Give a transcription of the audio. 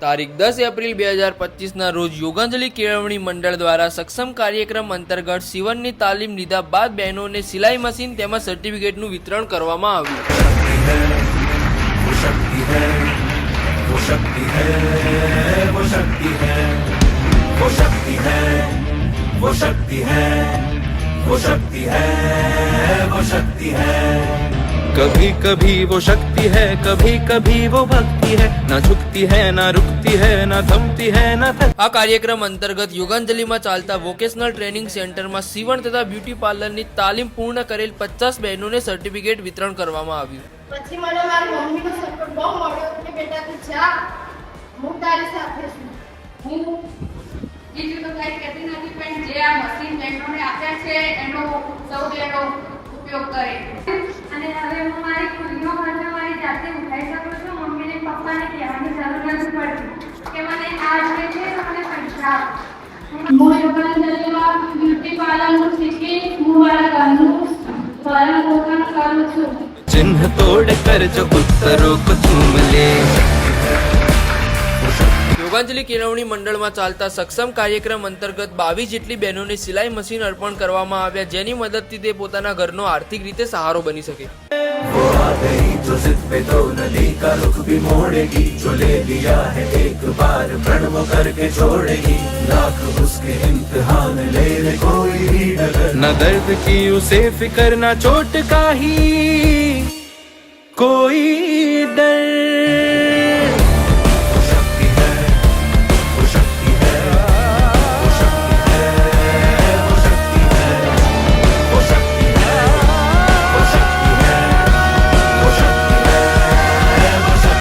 તારીખ દસ એપ્રિલ બે હજાર પચીસના રોજ યોગાંજલિ કેળવણી મંડળ દ્વારા સક્ષમ કાર્યક્રમ અંતર્ગત શિવનની તાલીમ લીધા બાદ બહેનોને સિલાઈ મશીન તેમજ સર્ટિફિકેટનું વિતરણ કરવામાં આવ્યું શક્તિ હૈ શક્તિ હૈ शक्ति है वो शक्ति है वो शक्ति है वो शक्ति है वो शक्ति है वो शक्ति है कभी कभी वो शक्ति है कभी कभी वो भक्ति है ना झुकती है ना रुकती है ना थमती है ना थक આ કાર્યક્રમ અંતર્ગત યોગાંજલિમાં ચાલતા વોકેશનલ ટ્રેનિંગ સેન્ટરમાં સીવણ તથા બ્યુટી પાર્લરની તાલીમ પૂર્ણ કરેલ પચાસ બહેનોને સર્ટિફિકેટ વિતરણ કરવામાં આવ્યું પછી મને મારી મમ્મીનો સપોર્ટ બહુ મળ્યો કે બેટા તું જા હું તારી સાથે છું હું બીજું તો કંઈ કહેતી નથી પણ જે આ મશીન બહેનોને આપ્યા છે એનો સૌ બહેનો ઉપયોગ કરે પડતી ચિહ્ન તોડ કર ઉત્તરો કો કેળવણી મંડળમાં ચાલતા સક્ષમ કાર્યક્રમ અંતર્ગત બાવીસ જેટલી બહેનોને સિલાઈ મશીન અર્પણ કરવામાં આવ્યા જેની મદદથી તે પોતાના ઘરનો આર્થિક રીતે સહારો બની શકે. जिद पे तो नदी का रुख भी मोड़ेगी जो ले लिया है एक बार प्रण वो करके छोड़ेगी लाख उसके इम्तिहान ले ले कोई भी डगर न दर्द की उसे फिकर न चोट का ही कोई डर